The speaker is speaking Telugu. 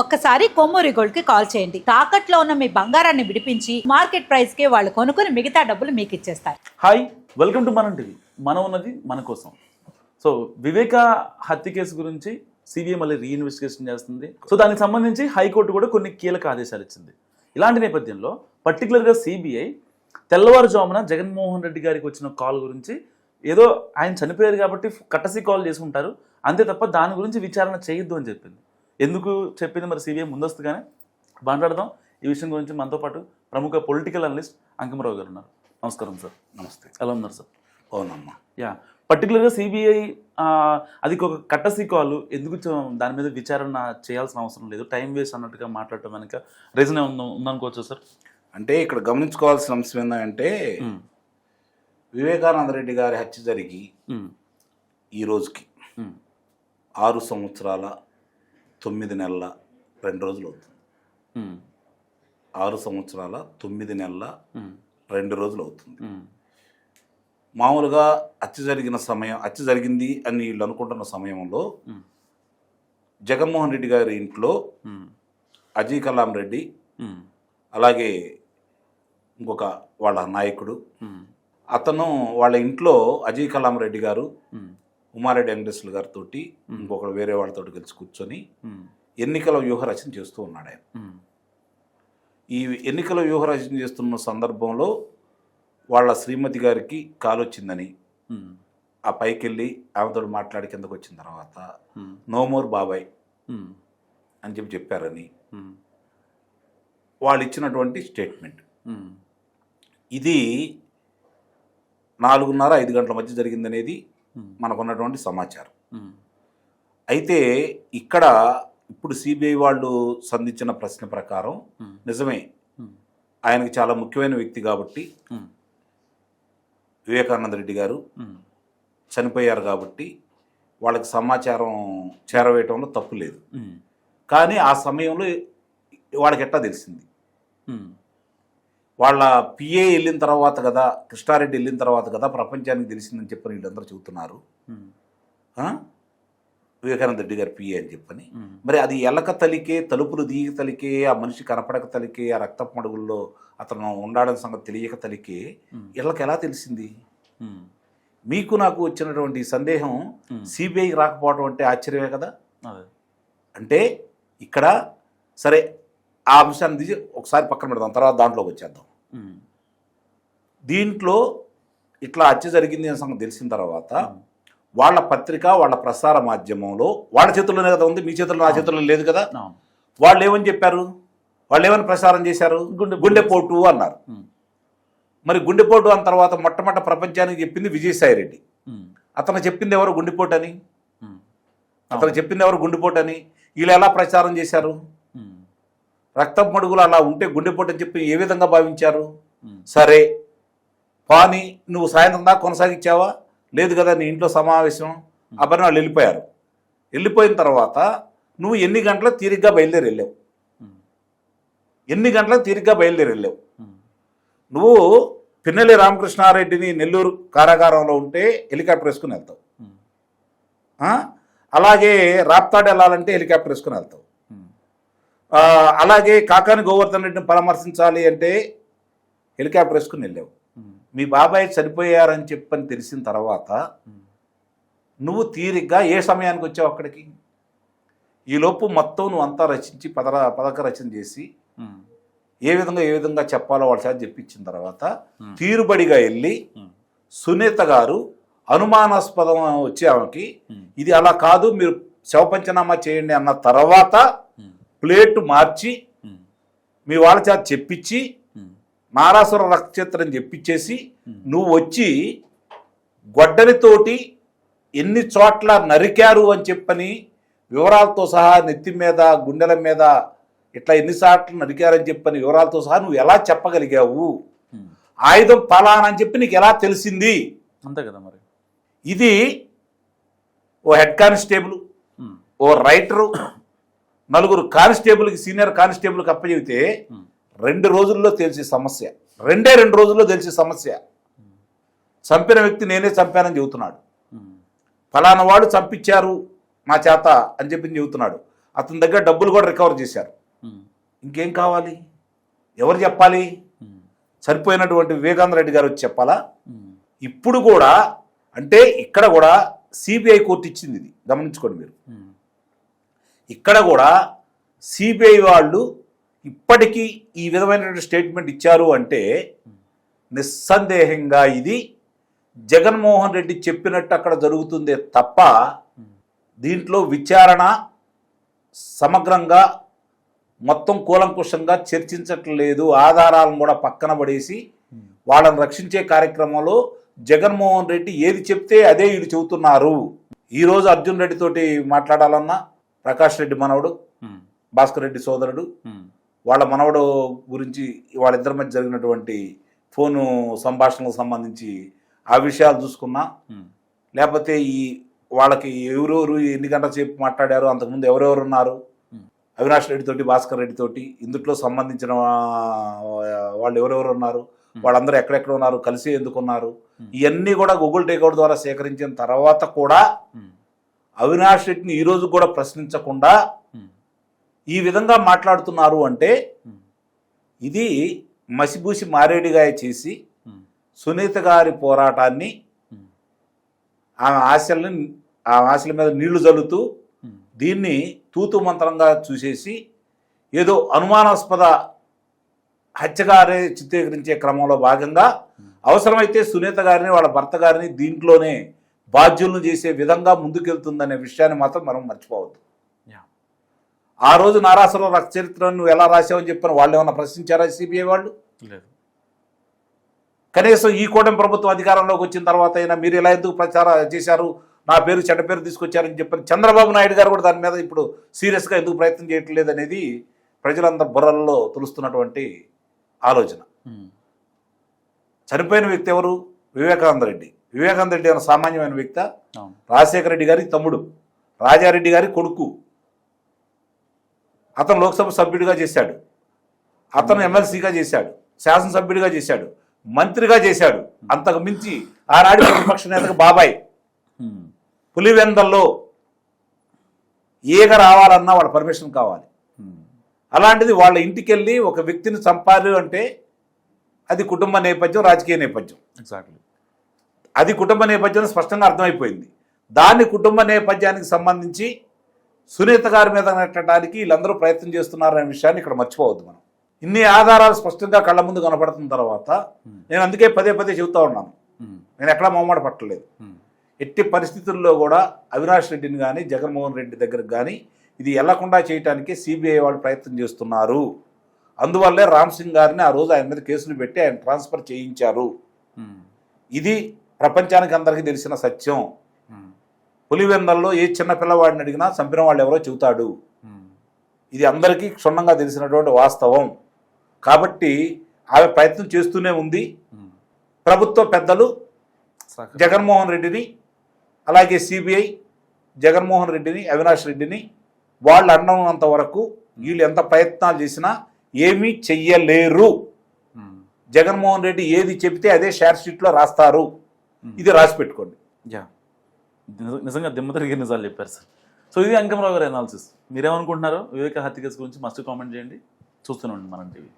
ఒక్కసారి కొమ్మూరి గోల్డ్కి కాల్ చేయండి. తాకట్లో ఉన్న మీ బంగారాన్ని విడిపించి మార్కెట్ ప్రైస్కి వాళ్ళు కొనుక్కుని మిగతా డబ్బులు మీకు ఇచ్చేస్తారు. Hi welcome to Manam TV. మనం ఉన్నది మన కోసం. సో వివేక హత్య కేసు గురించి సిబిఐ మళ్ళీ రీఇన్వెస్టిగేషన్ చేస్తుంది. సో దానికి సంబంధించి హైకోర్టు కూడా కొన్ని కీలక ఆదేశాలు ఇచ్చింది. ఇలాంటి నేపథ్యంలో పర్టికులర్గా సిబిఐ తెల్లవారుజామున జగన్మోహన్ రెడ్డి గారికి వచ్చిన కాల్ గురించి ఏదో ఆయన చనిపోయారు కాబట్టి కట్టసి కాల్ చేసుకుంటారు. అంతే తప్ప దాని గురించి విచారణ చేయొద్దు అని చెప్పింది. ఎందుకు చెప్పింది మరి సిబిఐ ముందస్తుగానే? మాట్లాడదాం. ఈ విషయం గురించి మనతో పాటు ప్రముఖ పొలిటికల్ అనలిస్ట్ అంకమరావు గారు ఉన్నారు. నమస్కారం సార్. నమస్తే. ఎలా ఉన్నారు సార్? అవునమ్మా యా. పర్టికులర్గా సిబిఐ అది ఒక కట్టసి కాల్ ఎందుకు దాని మీద విచారణ చేయాల్సిన అవసరం లేదు. టైం వేస్ట్ అన్నట్టుగా మాట్లాడటం వెనక రీజన్ ఏమన్నా ఉందనుకోవచ్చు సార్? అంటే ఇక్కడ గమనించుకోవాల్సిన అంశం ఏంటంటే వివేకానంద రెడ్డి గారి హత్య జరిగి ఈ రోజుకి ఆరు సంవత్సరాల తొమ్మిది నెలల రెండు రోజులు అవుతుంది. ఆరు సంవత్సరాల తొమ్మిది నెలల రెండు రోజులు అవుతుంది. మామూలుగా హత్య జరిగిన సమయం హత్య జరిగింది అని వీళ్ళు అనుకుంటున్న సమయంలో జగన్మోహన్ రెడ్డి గారి ఇంట్లో అజయ్ కలాం రెడ్డి అలాగే ఇంకొక వాళ్ళ నాయకుడు అతను వాళ్ళ ఇంట్లో అజయ్ కలాం రెడ్డి గారు ఉమారెడ్డి వెంకటేశ్వర గారితో ఇంకొకరు వేరే వాళ్ళతో కలిసి కూర్చొని ఎన్నికల వ్యూహ రచన చేస్తూ ఉన్నాడు ఆయన. ఈ ఎన్నికల వ్యూహ రచన చేస్తున్న సందర్భంలో వాళ్ళ శ్రీమతి గారికి కాలు వచ్చిందని ఆ పైకి వెళ్ళి ఆమెతో మాట్లాడి కిందకు వచ్చిన తర్వాత నో మోర్ బాబాయ్ అని చెప్పి చెప్పారని. వాళ్ళు ఇచ్చినటువంటి స్టేట్మెంట్. ఇది నాలుగున్నర ఐదు గంటల మధ్య జరిగిందనేది మనకున్నటువంటి సమాచారం. అయితే ఇక్కడ ఇప్పుడు సిబిఐ వాళ్ళు సంధించిన ప్రశ్న ప్రకారం నిజమే. ఆయనకు చాలా ముఖ్యమైన వ్యక్తి కాబట్టి వివేకానంద రెడ్డి గారు చనిపోయారు కాబట్టి వాళ్ళకి సమాచారం చేరవేయటంలో తప్పు లేదు. కానీ ఆ సమయంలో వాళ్ళకి ఎట్టా తెలిసింది? వాళ్ళ పిఏ వెళ్ళిన తర్వాత కదా కృష్ణారెడ్డి వెళ్ళిన తర్వాత కదా ప్రపంచానికి తెలిసిందని చెప్పని వీళ్ళందరూ చెబుతున్నారు. ఆ? వివేకానంద రెడ్డి గారి పిఏ అని చెప్పని. మరి అది ఎలక తలికే తలుపులు దీగ తలికే ఆ మనిషి కనపడక తలికే ఆ రక్తపు మడుగుల్లో అతను ఉండాడని సంగతి తెలియక తలికే వీళ్ళకి ఎలా తెలిసింది? మీకు నాకు వచ్చినటువంటి సందేహం సిబిఐకి రాకపోవడం అంటే ఆశ్చర్యమే కదా? అంటే ఇక్కడ సరే ఆ అంశాన్ని తీసి ఒకసారి పక్కన పెడదాం తర్వాత దాంట్లోకి వచ్చేద్దాం. దీంట్లో ఇట్లా హత్య జరిగింది అనే సంగతి తెలిసిన తర్వాత వాళ్ళ పత్రిక వాళ్ళ ప్రసార మాధ్యమంలో వాళ్ళ చేతుల్లోనే కదా ఉంది మీ చేతుల్లో నా చేతుల్లో లేదు కదా? వాళ్ళు ఏమని చెప్పారు? వాళ్ళు ఏమని ప్రసారం చేశారు? గుండె- గుండెపోటు అన్నారు. మరి గుండెపోటు అన్న తర్వాత మొట్టమొదట ప్రపంచానికి చెప్పింది విజయసాయి రెడ్డి. అతను చెప్పింది ఎవరు గుండెపోటు అని. అతను చెప్పింది ఎవరు గుండెపోటు అని వీళ్ళు ఎలా ప్రచారం చేశారు? ఉమ్. రక్తపు మడుగులు అలా ఉంటే గుండెపోటు అని చెప్పి ఏ విధంగా భావించారు. సరే పాని నువ్వు సాయంత్రం దాకా కొనసాగించావా లేదు కదా నీ ఇంట్లో సమావేశం అబ్బాయి వాళ్ళు వెళ్ళిపోయారు వెళ్ళిపోయిన తర్వాత నువ్వు ఎన్ని గంటలకు తీరిగ్గా బయలుదేరి వెళ్ళావు. ఎన్ని గంటలకు తీరిగ్గా బయలుదేరి వెళ్ళావు. నువ్వు పిన్నెల్లి రామకృష్ణారెడ్డిని నెల్లూరు కారాగారంలో ఉంటే హెలికాప్టర్ వేసుకుని వెళ్తావు? అలాగే రాప్తాడు వెళ్ళాలంటే హెలికాప్టర్ వేసుకుని వెళ్తావు అలాగే కాకాని గోవర్ధన్ రెడ్డిని పరామర్శించాలి అంటే హెలికాప్టర్ వేసుకుని వెళ్ళావు. మీ బాబాయ్ చనిపోయారని చెప్పని తెలిసిన తర్వాత. నువ్వు తీరిగ్గా ఏ సమయానికి వచ్చావు అక్కడికి ఈలోపు మొత్తం నువ్వు అంతా రచించి పదర పథక రచన చేసి. ఏ విధంగా ఏ విధంగా చెప్పాలో వాళ్ళ చేత చెప్పించిన తర్వాత. తీరుబడిగా వెళ్ళి. సునీత గారు అనుమానాస్పదం వచ్చే ఆమెకి. ఇది అలా కాదు మీరు శవపంచనామా చేయండి అన్న తర్వాత. ప్లేట్ మార్చి. మీ వాళ్ళ చేత చెప్పించి. నారాసుర రక్తచిత్రం చెప్పించేసి. నువ్వు వచ్చి గొడ్డలితోటి ఎన్ని చోట్ల నరికారు అని చెప్పని వివరాలతో సహా నెత్తి మీద గుండెల మీద ఇట్లా ఎన్నిసార్లు నరికారని చెప్పని వివరాలతో సహా నువ్వు ఎలా చెప్పగలిగావు. ఆయుధం పలానా అని చెప్పి నీకు ఎలా తెలిసింది అంతే కదా మరి ఇది ఓ హెడ్ కానిస్టేబుల్. ఓ రైటరు నలుగురు కానిస్టేబుల్కి సీనియర్ కానిస్టేబుల్కి అప్పచెబితే. రెండు రోజుల్లో తెలిసే సమస్య. రెండే రెండు రోజుల్లో తెలిసే సమస్య. చంపిన వ్యక్తి నేనే చంపానని చెబుతున్నాడు. ఫలానా వాడు చంపించారు నా చేత అని చెప్పి చెబుతున్నాడు. అతని దగ్గర డబ్బులు కూడా రికవర్ చేశారు. ఇంకేం కావాలి? ఎవరు చెప్పాలి? సరిపోయినటువంటి వివేకానంద రెడ్డి గారు వచ్చి చెప్పాలా? ఇప్పుడు కూడా అంటే ఇక్కడ కూడా సిబిఐ కోర్టు ఇచ్చింది ఇది. గమనించుకోండి మీరు. ఇక్కడ కూడా సిబిఐ వాళ్ళు ఇప్పటికీ ఈ విధమైనటువంటి స్టేట్మెంట్ ఇచ్చారు అంటే నిస్సందేహంగా ఇది జగన్మోహన్ రెడ్డి చెప్పినట్టు అక్కడ జరుగుతుందే తప్ప దీంట్లో విచారణ సమగ్రంగా మొత్తం కూలంకుషంగా చర్చించట్లేదు. ఆధారాలను కూడా పక్కన పడేసి వాళ్ళని రక్షించే కార్యక్రమంలో జగన్మోహన్ రెడ్డి ఏది చెప్తే అదే వీళ్ళు చెబుతున్నారు. ఈరోజు అర్జున్ రెడ్డితోటి మాట్లాడాలన్నా ప్రకాష్ రెడ్డి మనవడు భాస్కర్ రెడ్డి సోదరుడు. వాళ్ళ మనవడు గురించి వాళ్ళిద్దరి మధ్య జరిగినటువంటి ఫోను సంభాషణలకు సంబంధించి ఆ విషయాలు చూసుకున్నా. లేకపోతే ఈ వాళ్ళకి ఎవరెవరు ఎన్ని గంటల సేపు మాట్లాడారు అంతకుముందు ఎవరెవరు ఉన్నారు? అవినాష్ రెడ్డి తోటి భాస్కర్ రెడ్డి తోటి ఇందుట్లో సంబంధించిన వాళ్ళు ఎవరెవరు ఉన్నారు? వాళ్ళందరూ ఎక్కడెక్కడ ఉన్నారు? కలిసి ఎందుకు ఉన్నారు? ఇవన్నీ కూడా గూగుల్ టేక్అవుట్ ద్వారా సేకరించిన తర్వాత కూడా అవినాష్ రెడ్డిని ఈ రోజు కూడా ప్రశ్నించకుండా ఉమ్, ఈ విధంగా మాట్లాడుతున్నారు అంటే ఉమ్, ఇది మసిబూసి మారేడిగాయ చేసి ఉమ్, సునీత గారి పోరాటాన్ని ఆమె ఆశల్ని ఆ ఆశల మీద నీళ్ళు జల్లుతూ దీన్ని తూతు మంత్రంగా చూసేసి ఏదో అనుమానాస్పద హత్యగారే చిత్రీకరించే క్రమంలో భాగంగా అవసరమైతే సునీత గారిని వాళ్ళ భర్త గారిని దీంట్లోనే బాధ్యులను చేసే విధంగా ముందుకెళ్తుందనే విషయాన్ని మాత్రం మనం మర్చిపోవద్దు. ఆ రోజు నారాసుర రక్త చరిత్రను నువ్వు ఎలా రాసావని చెప్పిన వాళ్ళు ఏమన్నా ప్రశ్నించారా సిబిఐ వాళ్ళు? లేదు. కనీసం ఈ కూటమి ప్రభుత్వం అధికారంలోకి వచ్చిన తర్వాత అయినా మీరు ఎలా ఎందుకు ప్రచారం చేశారు? నా పేరు చెడ్డ పేరు తీసుకొచ్చారని చెప్పని చంద్రబాబు నాయుడు గారు కూడా దాని మీద ఇప్పుడు సీరియస్గా ఎందుకు ప్రయత్నం చేయట్లేదు అనేది ప్రజలందరి బుర్రల్లో తులుస్తున్నటువంటి ఆలోచన. చనిపోయిన వ్యక్తి ఎవరు? వివేకానంద రెడ్డి. వివేకానంద రెడ్డి అనే సామాన్యమైన వ్యక్తి రాజశేఖర రెడ్డి గారి తమ్ముడు రాజారెడ్డి గారి కొడుకు. అతను లోక్సభ సభ్యుడిగా చేశాడు. అతను ఎమ్మెల్సీగా చేశాడు. శాసనసభ్యుడిగా చేశాడు. మంత్రిగా చేశాడు. అంతకు మించి ఆనాటి ప్రతిపక్ష నేతగా బాబాయ్. పులివెందల్లో ఈగ రావాలన్నా వాళ్ళ పర్మిషన్ కావాలి. అలాంటిది వాళ్ళ ఇంటికి వెళ్ళి ఒక వ్యక్తిని చంపారు అంటే అది కుటుంబ నేపథ్యం రాజకీయ నేపథ్యం. ఎగ్జాక్ట్లీ అది కుటుంబ నేపథ్యం స్పష్టంగా అర్థమైపోయింది. దాన్ని కుటుంబ నేపథ్యానికి సంబంధించి సునీత గారి మీద నెట్టడానికి వీళ్ళందరూ ప్రయత్నం చేస్తున్నారనే విషయాన్ని ఇక్కడ మర్చిపోవద్దు మనం. ఇన్ని ఆధారాలు స్పష్టంగా కళ్ళ ముందు కనపడుతున్న తర్వాత నేను అందుకే పదే పదే చెబుతా ఉన్నాను. నేను ఎక్కడా మొహమాట పట్టలేదు. ఎట్టి పరిస్థితుల్లో కూడా అవినాష్ రెడ్డిని కానీ జగన్మోహన్ రెడ్డి దగ్గరకు కానీ ఇది వెళ్ళకుండా చేయడానికి సిబిఐ వాళ్ళు ప్రయత్నం చేస్తున్నారు. అందువల్లే రామ్ సింగ్ గారిని ఆ రోజు ఆయన మీద కేసులు పెట్టి ఆయన ట్రాన్స్ఫర్ చేయించారు. ఇది ప్రపంచానికి అందరికీ తెలిసిన సత్యం. పులివెందల్లో ఏ చిన్న పిల్లవాడిని అడిగినా చంపిన వాళ్ళు ఎవరో చెబుతాడు. ఇది అందరికీ క్షుణ్ణంగా తెలిసినటువంటి వాస్తవం. కాబట్టి ఆమె ప్రయత్నం చేస్తూనే ఉంది. ప్రభుత్వ పెద్దలు జగన్మోహన్ రెడ్డిని అలాగే సిబిఐ జగన్మోహన్ రెడ్డిని అవినాష్ రెడ్డిని వాళ్ళు అన్నంత వరకు వీళ్ళు ఎంత ప్రయత్నాలు చేసినా ఏమీ చెయ్యలేరు. జగన్మోహన్ రెడ్డి ఏది చెబితే అదే షేర్ షీట్లో రాస్తారు. Mm-hmm. ఇది రాసి పెట్టుకోండి. యా. నిజంగా దిమ్మ తిరిగే నిజాలు చెప్పారు సార్. సో ఇది అంకమరావు గారి అనాలిసిస్ మీరేమనుకుంటున్నారో వివేక హత్య కేసు గురించి మస్ట్ కామెంట్ చేయండి. చూస్తూనే ఉండండి మనం టీవీ.